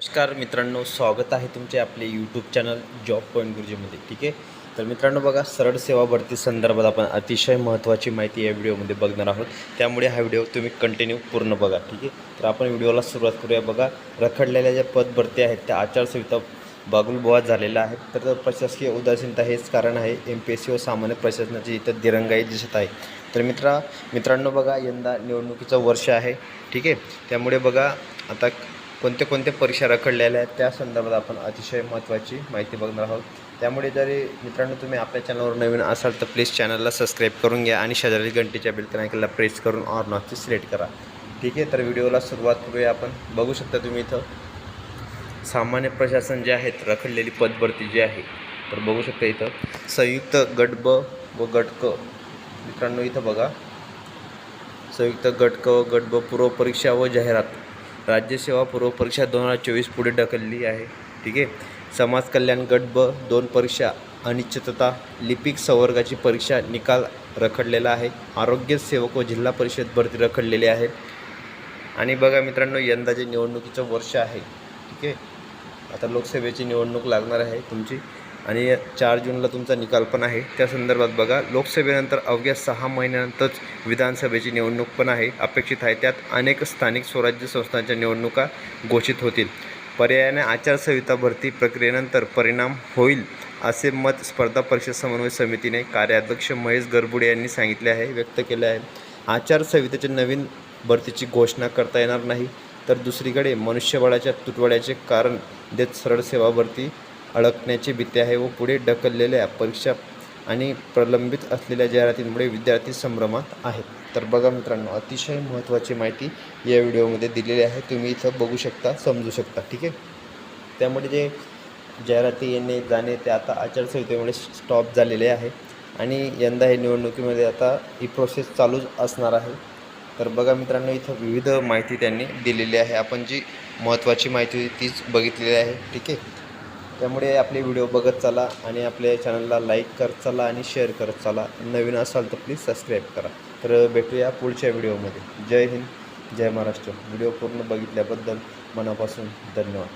नमस्कार मित्रांनो स्वागत आहे तुमचे आपले यूट्यूब चॅनल जॉब पॉईंट गुरुजीमध्ये ठीक आहे? तर मित्रांनो बघा सरळ सेवा भरती संदर्भात आपण अतिशय महत्त्वाची माहिती या व्हिडिओमध्ये बघणार आहोत. त्यामुळे हा व्हिडिओ तुम्ही कंटिन्यू पूर्ण बघा ठीक आहे? तर आपण व्हिडिओला सुरुवात करूया. बघा रखडलेल्या ज्या पद भरती आहेत त्या आचारसंहिता बागुलबुवा झालेल्या आहेत. तर प्रशासकीय उदासीनता हेच कारण आहे. एम पी एस सी व सामान्य प्रशासनाची इथं दिरंगाई दिसत आहे. तर मित्रा मित्रांनो बघा यंदा निवडणुकीचं वर्ष आहे ठीक आहे? त्यामुळे बघा आता कोणत्या कोणत्या परीक्षा रखडलेल्या आहेत त्या संदर्भात आपण अतिशय महत्त्वाची माहिती बघणार आहोत. त्यामुळे जरी मित्रांनो तुम्ही आपल्या चॅनलवर नवीन असाल तर प्लीज चॅनलला सबस्क्राईब करून घ्या आणि शेजारी घंटेच्या बेलकनायकला प्रेस करून ऑर नॉटची सिलेक्ट करा. ठीक आहे तर व्हिडिओला सुरुवात करूया आपण. बघू शकता तुम्ही इथं सामान्य प्रशासन जे आहेत रखडलेली पदभरती जी आहे तर बघू शकता इथं संयुक्त गट ब व गट क मित्रांनो इथं बघा. संयुक्त गट क व गट ब पूर्व परीक्षा व जाहिरात. राज्यसेवा पूर्व परीक्षा दोन हजार चोवीस पुढे ढकलली आहे. ठीक आहे? समाज कल्याण गट ब दोन परीक्षा अनिश्चितता लिपिक संवर्गाची परीक्षा निकाल रखडलेला आहे. आरोग्य सेवक व जिल्हा परिषद भरती रखडलेली आहे. आणि बघा मित्रांनो यंदा जे निवडणुकीचं वर्ष आहे ठीक आहे? आता लोकसभेची निवडणूक लागणार आहे तुमची. आणि चार जूनला तुमचा निकाल पण आहे. त्या संदर्भात बघा लोकसभेनंतर अवघ्या सहा महिन्यानंतरच विधानसभेची निवडणूक पण आहे. अपेक्षित आहे त्यात अनेक स्थानिक स्वराज्य संस्थांच्या निवडणुका घोषित होतील. पर्यायाने आचारसंहिता भरती प्रक्रियेनंतर परिणाम होईल असे मत स्पर्धा परीक्षा समन्वय समितीने कार्याध्यक्ष महेश गरबुडे यांनी सांगितले आहे व्यक्त केले आहे. आचारसंहितेच्या नवीन भरतीची घोषणा करता येणार नाही तर दुसरीकडे मनुष्यबळाच्या तुटवड्याचे कारण देत सरळ सेवा भरती अडकण्याची भीती आहे व पुढे ढकललेल्या परीक्षा आणि प्रलंबित असलेल्या जाहिरातींमुळे विद्यार्थी संभ्रमात आहेत. तर बघा मित्रांनो अतिशय महत्त्वाची माहिती या व्हिडिओमध्ये दिलेली आहे. तुम्ही इथं बघू शकता समजू शकता ठीक आहे? त्यामुळे जे जाहिराती येणे जाणे ते आता आचारसंहितेमुळे स्टॉप झालेले आहे. आणि यंदा हे निवडणुकीमध्ये आता ही प्रोसेस चालूच असणार आहे. तर बघा मित्रांनो इथं विविध माहिती त्यांनी दिलेली आहे. आपण जी महत्त्वाची माहिती होती तीच बघितलेली आहे ठीक आहे? त्यामुळे आपले व्हिडिओ बघत चला आणि आपल्या चॅनलला लाईक करत चला आणि शेअर करत चला. नवीन असाल तर प्लीज सबस्क्राईब करा. तर भेटूया पुढच्या व्हिडिओमध्ये जय हिंद जय महाराष्ट्र. व्हिडिओ पूर्ण बघितल्याबद्दल मनापासून धन्यवाद.